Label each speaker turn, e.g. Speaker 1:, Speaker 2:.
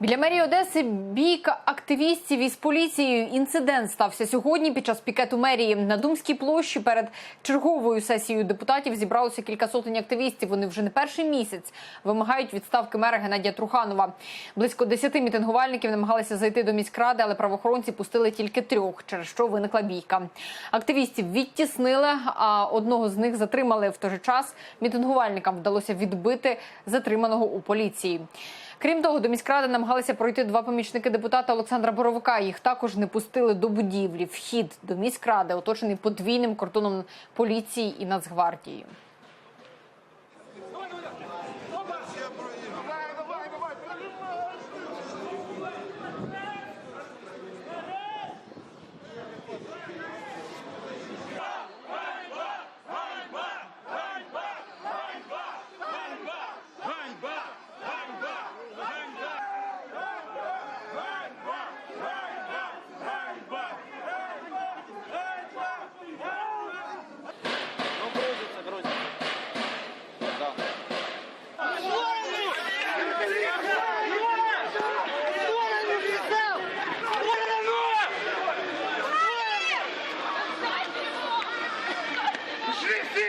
Speaker 1: Біля мерії Одеси бійка активістів із поліцією. Інцидент стався сьогодні під час пікету мерії на Думській площі. Перед черговою сесією депутатів зібралося кілька сотень активістів. Вони вже не перший місяць вимагають відставки мера Геннадія Труханова. Близько десяти мітингувальників намагалися зайти до міськради, але правоохоронці пустили тільки трьох, через що виникла бійка. Активістів відтіснили, а одного з них затримали в той же час. Мітингувальникам вдалося відбити затриманого у поліції. Крім того, до міськради намагалися пройти два помічники депутата Олександра Боровика. Їх також не пустили до будівлі. Вхід до міськради оточений подвійним кордоном поліції і Нацгвардії.
Speaker 2: Je